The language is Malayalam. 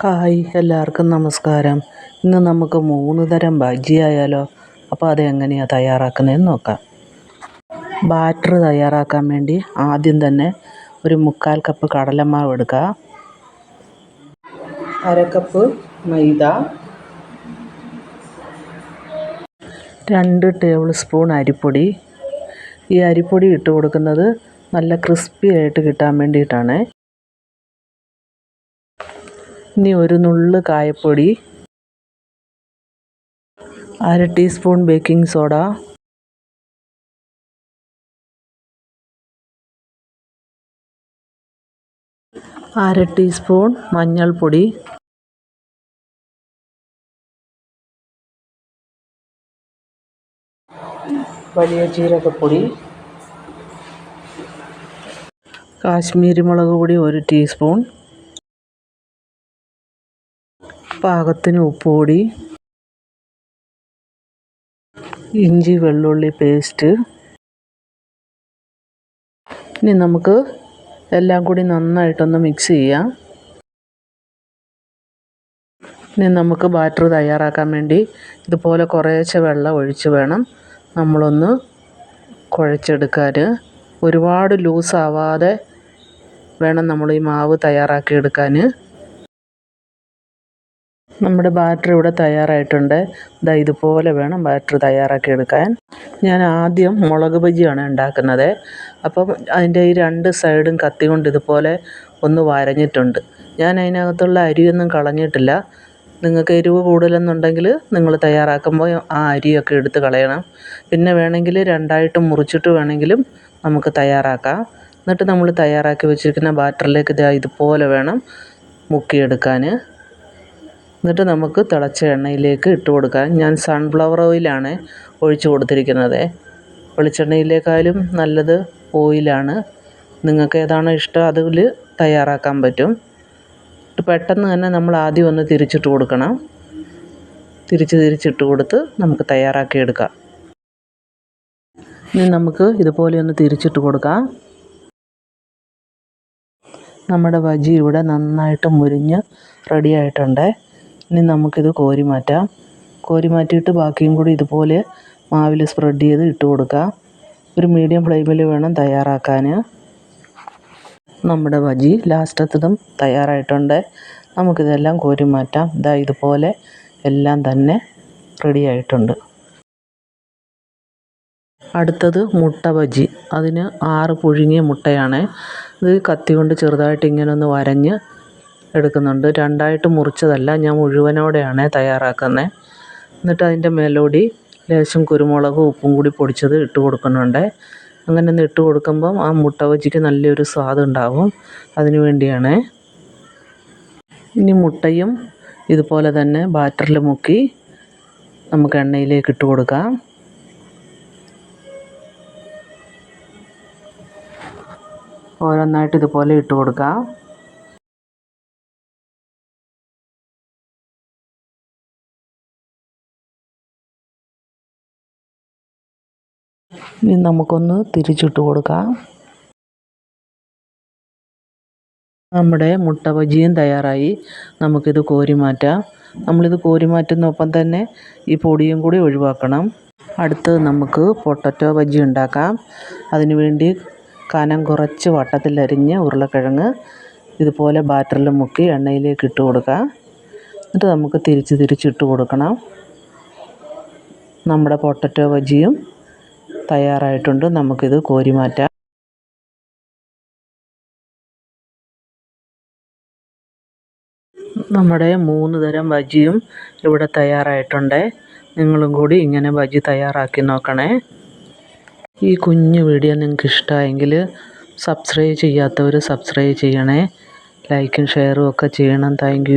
ഹായ് എല്ലാവർക്കും നമസ്കാരം. ഇന്ന് നമുക്ക് മൂന്ന് തരം ബജ്ജി ആയാലോ അപ്പോൾ അതെങ്ങനെയാണ് തയ്യാറാക്കുന്നതെന്ന് നോക്കാം. ബാറ്റർ തയ്യാറാക്കാൻ വേണ്ടി ആദ്യം തന്നെ ഒരു മുക്കാൽ കപ്പ് കടലമാവ് എടുക്കുക. അര കപ്പ് മൈദ. രണ്ട് ടേബിൾ സ്പൂൺ അരിപ്പൊടി. ഈ അരിപ്പൊടി ഇട്ട് കൊടുക്കുന്നത് നല്ല ക്രിസ്പി ആയിട്ട് കിട്ടാൻ വേണ്ടിയിട്ടാണ്. ഇനി ഒരു നുള്ള് കായപ്പൊടി അര ടീസ്പൂൺ ബേക്കിംഗ് സോഡ അര ടീസ്പൂൺ മഞ്ഞൾപ്പൊടി വലിയ ജീരകപ്പൊടി കാശ്മീരി മുളക് പൊടി ഒരു ടീസ്പൂൺ പാകത്തിന് ഉപ്പുപൊടി ഇഞ്ചി വെള്ളുള്ളി പേസ്റ്റ് ഇനി നമുക്ക് എല്ലാം കൂടി നന്നായിട്ടൊന്ന് മിക്സ് ചെയ്യാം. ഇനി നമുക്ക് ബാറ്റർ തയ്യാറാക്കാൻ വേണ്ടി ഇതുപോലെ കുറേശ്ശെ വെള്ളം ഒഴിച്ച് വേണം നമ്മളൊന്ന് കുഴച്ചെടുക്കാൻ. ഒരുപാട് ലൂസാവാതെ വേണം നമ്മൾ ഈ മാവ് തയ്യാറാക്കി എടുക്കാൻ നമ്മുടെ ബാറ്ററി ഇവിടെ തയ്യാറായിട്ടുണ്ട്. ഇതാ ഇതുപോലെ വേണം ബാറ്ററി തയ്യാറാക്കി എടുക്കാൻ. ഞാൻ ആദ്യം മുളക് ബജിയാണ് ഉണ്ടാക്കുന്നത്. അപ്പം അതിന്റെ ഈ രണ്ട് സൈഡും കത്തി കൊണ്ട് ഇതുപോലെ ഒന്ന് വരഞ്ഞിട്ടുണ്ട്. ഞാൻ അതിനകത്തുള്ള അരിയൊന്നും കളഞ്ഞിട്ടില്ല. നിങ്ങൾക്ക് എരിവ് കൂടുതലെന്നുണ്ടെങ്കിൽ നിങ്ങൾ തയ്യാറാക്കുമ്പോൾ ആ അരിയൊക്കെ എടുത്ത് കളയണം. പിന്നെ വേണമെങ്കിൽ രണ്ടായിട്ട് മുറിച്ചിട്ട് വേണമെങ്കിലും നമുക്ക് തയ്യാറാക്കാം. എന്നിട്ട് നമ്മൾ തയ്യാറാക്കി വെച്ചിരിക്കുന്ന ബാറ്ററിലേക്ക് ഇതാ ഇതുപോലെ വേണം മുക്കിയെടുക്കാൻ. എന്നിട്ട് നമുക്ക് തിളച്ച എണ്ണയിലേക്ക് ഇട്ട് കൊടുക്കാം. ഞാൻ സൺഫ്ലവർ ഓയിലാണ് ഒഴിച്ച് കൊടുത്തിരിക്കുന്നത്. വെളിച്ചെണ്ണയിലേക്കാളും നല്ലത് ഓയിലാണ് നിങ്ങൾക്ക് ഏതാണോ ഇഷ്ടം അതിൽ തയ്യാറാക്കാൻ പറ്റും. പെട്ടെന്ന് തന്നെ നമ്മൾ ആദ്യം ഒന്ന് തിരിച്ചിട്ട് കൊടുക്കണം. തിരിച്ച് തിരിച്ചിട്ട് കൊടുത്ത് നമുക്ക് തയ്യാറാക്കിയെടുക്കാം ഇനി നമുക്ക് ഇതുപോലെ ഒന്ന് തിരിച്ചിട്ട് കൊടുക്കാം. നമ്മുടെ ബജി ഇവിടെ നന്നായിട്ട് മുരിഞ്ഞ് റെഡി ആയിട്ടുണ്ട്. ഇനി നമുക്കിത് കോരി മാറ്റാം. കോരി ബാക്കിയും കൂടി ഇതുപോലെ മാവിൽ സ്പ്രെഡ് ചെയ്ത് ഇട്ട് കൊടുക്കാം. ഒരു മീഡിയം ഫ്ലെയിമിൽ വേണം തയ്യാറാക്കാൻ നമ്മുടെ ബജി ലാസ്റ്റത്തതും തയ്യാറായിട്ടുണ്ട്. നമുക്കിതെല്ലാം കോരി മാറ്റാം. ഇതാ ഇതുപോലെ എല്ലാം തന്നെ റെഡി ആയിട്ടുണ്ട്. അടുത്തത് മുട്ട ബജി. അതിന് ആറ് പുഴുങ്ങിയ മുട്ടയാണ്. ഇത് കത്തി കൊണ്ട് ചെറുതായിട്ട് ഇങ്ങനെ ഒന്ന് വരഞ്ഞ് എടുക്കുന്നുണ്ട്. രണ്ടായിട്ട് മുറിച്ചതല്ല ഞാൻ മുഴുവനോടെയാണ് തയ്യാറാക്കുന്നത് എന്നിട്ട് അതിന്റെ മേലോടി ലേശം കുരുമുളകും ഉപ്പും കൂടി പൊടിച്ചത് ഇട്ട് കൊടുക്കുന്നുണ്ട്. അങ്ങനെ ഒന്ന് ഇട്ട് കൊടുക്കുമ്പം ആ മുട്ട ബജിക്ക് നല്ലൊരു സ്വാദ് അതിനു അതിന് വേണ്ടിയാണ്. ഇനി മുട്ടയും ഇതുപോലെ തന്നെ ബാറ്ററിൽ മുക്കി നമുക്ക് എണ്ണയിലേക്ക് ഇട്ട് കൊടുക്കാം. ഓരോന്നായിട്ട് ഇതുപോലെ ഇട്ട് കൊടുക്കാം. ഇനി നമുക്കൊന്ന് തിരിച്ചിട്ട് കൊടുക്കാം. നമ്മുടെ മുട്ട ബജിയും തയ്യാറായി. നമുക്കിത് കോരി മാറ്റാം. നമ്മളിത് കോരി മാറ്റുന്നൊപ്പം തന്നെ ഈ പൊടിയും കൂടി ഒഴിവാക്കണം. അടുത്തത് നമുക്ക് പൊട്ടറ്റോ ബജി ഉണ്ടാക്കാം. അതിനുവേണ്ടി കനം കുറച്ച് വട്ടത്തിലരിഞ്ഞ് ഉരുളക്കിഴങ്ങ് ഇതുപോലെ ബാറ്ററിൽ മുക്കി എണ്ണയിലേക്ക് ഇട്ട് കൊടുക്കാം. എന്നിട്ട് നമുക്ക് തിരിച്ച് തിരിച്ചിട്ട് കൊടുക്കണം. നമ്മുടെ പൊട്ടറ്റോ ബജിയും തയ്യാറായിട്ടുണ്ട്. നമുക്കിത് കോരി മാറ്റാം. നമ്മുടെ മൂന്ന് തരം ബജിയും ഇവിടെ തയ്യാറായിട്ടുണ്ട്. നിങ്ങളും കൂടി ഇങ്ങനെ ബജി തയ്യാറാക്കി നോക്കണേ. ഈ കുഞ്ഞു വീഡിയോ നിങ്ങൾക്ക് ഇഷ്ടമായെങ്കിൽ സബ്സ്ക്രൈബ് ചെയ്യാത്തവർ സബ്സ്ക്രൈബ് ചെയ്യണേ. ലൈക്കും ഷെയറും ഒക്കെ ചെയ്യണം. താങ്ക്